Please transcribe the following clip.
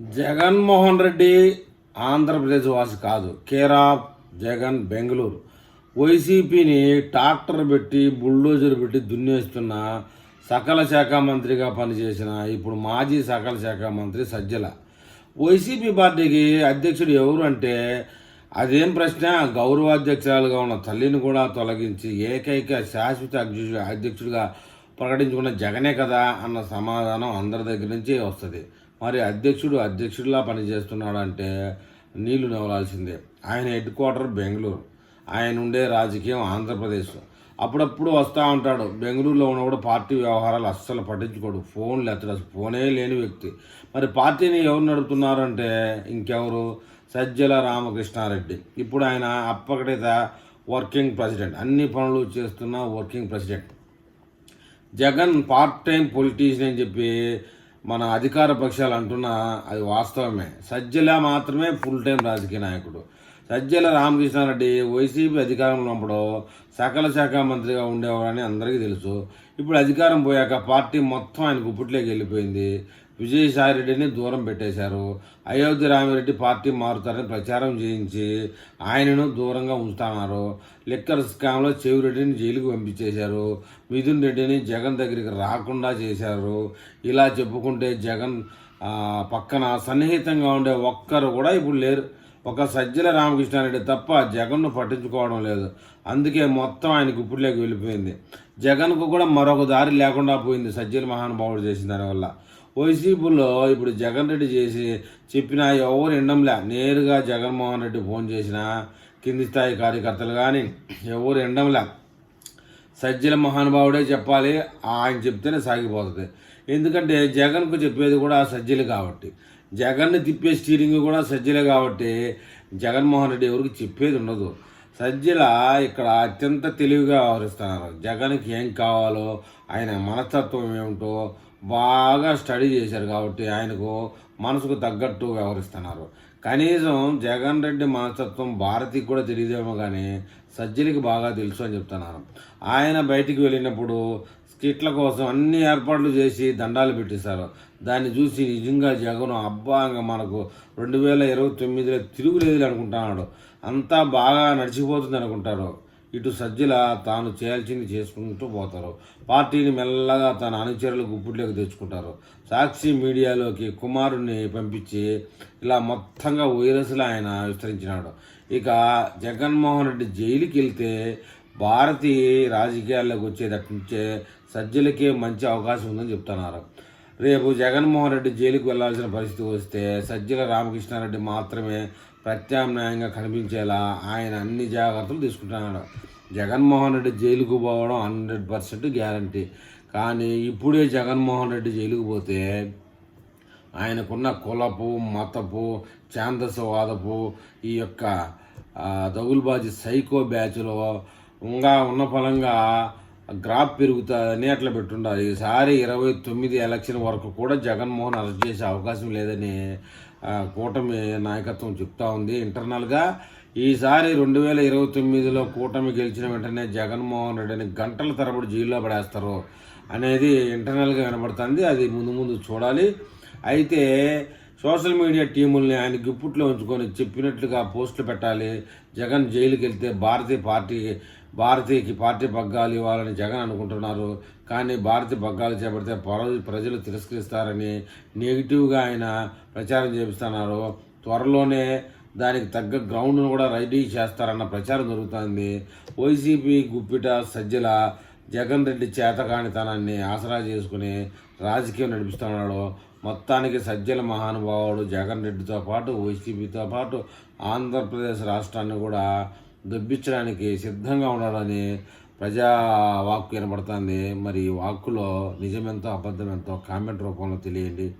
జగన్మోహన్ రెడ్డి ఆంధ్రప్రదేశ్ వాసి కాదు. Care of Jagan Bengaluru. వైసీపీని ట్రాక్టర్ పెట్టి బుల్డోజర్ పెట్టి దున్నేస్తున్న సకల శాఖ మంత్రిగా పనిచేసిన ఇప్పుడు మాజీ సకల శాఖ మంత్రి సజ్జల. వైసీపీ పార్టీకి అధ్యక్షుడు ఎవరు అంటే అదేం ప్రశ్న? గౌరవాధ్యక్షురాలుగా ఉన్న తల్లిని కూడా తొలగించి ఏకైక శాశ్వత అధ్యక్షుడు అధ్యక్షుడిగా ప్రకటించుకున్న జగనే కదా అన్న సమాధానం అందరి దగ్గర నుంచి వస్తుంది. మరి అధ్యక్షుడు అధ్యక్షుడిలా పనిచేస్తున్నాడంటే నీళ్ళు నవలాల్సిందే ఆయన హెడ్ క్వార్టర్ బెంగళూరు. ఆయన ఉండే రాజకీయం ఆంధ్రప్రదేశ్. అప్పుడప్పుడు వస్తూ ఉంటాడు. బెంగళూరులో ఉన్నప్పుడు పార్టీ వ్యవహారాలు అస్సలు పట్టించుకోడు. ఫోన్లు ఎత్తడు. అసలు ఫోనే లేని వ్యక్తి. మరి పార్టీని ఎవరు నడుపుతున్నారంటే ఇంకెవరు? సజ్జల రామకృష్ణారెడ్డి. ఇప్పుడు ఆయన అప్పకటిత వర్కింగ్ ప్రెసిడెంట్. అన్ని పనులు చేస్తున్న working president. Jagan part time politician అని చెప్పి మన అధికార పక్షాలు అంటున్నా అది వాస్తవమే. సజ్జల మాత్రమే ఫుల్ టైం రాజకీయ నాయకుడు. సజ్జల రామకృష్ణారెడ్డి వైసీపీ అధికారంలో ఉన్నప్పుడు సకల శాఖ మంత్రిగా ఉండేవారని అందరికీ తెలుసు. ఇప్పుడు అధికారం పోయాక పార్టీ మొత్తం ఆయన గుప్పట్లోకి వెళ్ళిపోయింది. విజయసాయి రెడ్డిని దూరం పెట్టేశారు. అయోధ్య రామిరెడ్డి పార్టీ మారుతారని ప్రచారం చేయించి ఆయనను దూరంగా ఉంచుతున్నారు లిక్కర్ స్కామ్లో చెవిరెడ్డిని జైలుకు పంపించేశారు. మిథున్ రెడ్డిని జగన్ దగ్గరికి రాకుండా చేశారు. ఇలా చెప్పుకుంటే జగన్ పక్కన సన్నిహితంగా ఉండే ఒక్కరు కూడా ఇప్పుడు లేరు. ఒక సజ్జల రామకృష్ణారెడ్డి తప్ప జగన్ను పట్టించుకోవడం లేదు. అందుకే మొత్తం ఆయన గుప్పిట్లోకి వెళ్ళిపోయింది. జగన్కు కూడా మరొక దారి లేకుండా పోయింది సజ్జల మహానుభావుడు చేసిన దానివల్ల. వైసీపీలో ఇప్పుడు జగన్ రెడ్డి చేసి చెప్పినా ఎవరు ఎండంలే నేరుగా జగన్మోహన్ రెడ్డి ఫోన్ చేసినా కింది స్థాయి కార్యకర్తలు కానీ ఎవరు ఎండంలే సజ్జల మహానుభావుడే చెప్పాలి ఆయన చెప్తేనే సాగిపోతుంది. ఎందుకంటే జగన్కు చెప్పేది కూడా సజ్జలు కాబట్టి. జగన్ని తిప్పే స్టీరింగ్ కూడా సజ్జలే కాబట్టి జగన్మోహన్ రెడ్డి ఎవరికి చెప్పేది ఉండదు. సజ్జల ఇక్కడ అత్యంత తెలివిగా వ్యవహరిస్తున్నారు. జగన్కి ఏం కావాలో ఆయన మనస్తత్వం ఏమిటో బాగా స్టడీ చేశారు కాబట్టి ఆయనకు మనసుకు తగ్గట్టు వ్యవహరిస్తున్నారు. కనీసం జగన్ రెడ్డి మనస్తత్వం భారతికి కూడా తెలియదేమో కానీ సజ్జలకి బాగా తెలుసు అని చెప్తున్నారు. ఆయన బయటికి వెళ్ళినప్పుడు స్కిట్ల కోసం అన్ని ఏర్పాట్లు చేసి దండాలు పెట్టేశారు. దాన్ని చూసి నిజంగా జగన్ అబ్బా ఇంకా మనకు రెండు వేల ఇరవై తొమ్మిదిలో తిరుగులేదు అనుకుంటున్నాడు. అంతా బాగా నడిచిపోతుంది అనుకుంటారు ఇటు సజ్జల తాను చేయాల్సింది చేసుకుంటూ పోతారు. పార్టీని మెల్లగా తన అనుచరులు గుప్పుట్లోకి తెచ్చుకుంటారు. సాక్షి మీడియాలోకి కుమారుణ్ణి పంపించి ఇలా మొత్తంగా వైరస్లు ఆయన విస్తరించినాడు. ఇక జగన్మోహన్ రెడ్డి జైలుకి వెళ్తే భారతి రాజకీయాల్లోకి వచ్చేటట్టు నుంచే సజ్జలకే మంచి అవకాశం ఉందని చెప్తున్నారు. రేపు జగన్మోహన్ రెడ్డి జైలుకు వెళ్ళాల్సిన పరిస్థితి వస్తే సజ్జల రామకృష్ణారెడ్డి మాత్రమే ప్రత్యామ్నాయంగా కనిపించేలా ఆయన అన్ని జాగ్రత్తలు తీసుకుంటున్నాడు. జగన్మోహన్ రెడ్డి జైలుకు పోవడం హండ్రెడ్ పర్సెంట్ గ్యారంటీ. కానీ ఇప్పుడే జగన్మోహన్ రెడ్డి జైలుకు పోతే ఆయనకున్న కులపు మతపు ఛాందసవాదపు ఈ యొక్క దగులుబాజీ సైకో బ్యాచ్లో ఇంకా ఉన్న ఫలంగా గ్రాఫ్ పెరుగుతుందని అట్లా పెట్టుండాలి ఈసారి ఇరవై తొమ్మిది ఎలక్షన్ వరకు కూడా జగన్మోహన్ అరెస్ట్ చేసే అవకాశం లేదని కూటమి నాయకత్వం చెప్తా ఉంది. ఇంటర్నల్గా ఈసారి రెండు వేల ఇరవై తొమ్మిదిలో కూటమి గెలిచిన వెంటనే జగన్మోహన్ రెడ్డిని గంటల తరబడి జైల్లో పడేస్తారు అనేది ఇంటర్నల్గా వినబడుతుంది. అది ముందు ముందు చూడాలి. అయితే సోషల్ మీడియా టీముల్ని ఆయన గుప్పుట్లో ఉంచుకొని చెప్పినట్లుగా పోస్టులు పెట్టాలి. జగన్ జైలుకి వెళ్తే భారతీయ పార్టీ భారతీయకి పార్టీ పగ్గాలు ఇవ్వాలని జగన్ అనుకుంటున్నారు. కానీ భారతీ పగ్గాలు చేపడితే ప్రజలు తిరస్కరిస్తారని నెగిటివ్గా ఆయన ప్రచారం చేపిస్తున్నారు. త్వరలోనే దానికి తగ్గ గ్రౌండ్ను కూడా రెడీ చేస్తారన్న ప్రచారం జరుగుతుంది. వైసీపీ గుప్పిట సజ్జల జగన్ రెడ్డి చేతకానితనాన్ని ఆసరా చేసుకుని రాజకీయం నడిపిస్తున్నాడు. మొత్తానికి సజ్జల మహానుభావుడు జగన్ రెడ్డితో పాటు వైసీపీతో పాటు ఆంధ్రప్రదేశ్ రాష్ట్రాన్ని కూడా దొబ్బించడానికి సిద్ధంగా ఉన్నాడని ప్రజా వాక్కు వినబడుతుంది. మరి ఈ వాక్కులో నిజమెంతో అబద్ధమెంతో కామెంట్ రూపంలో తెలియండి.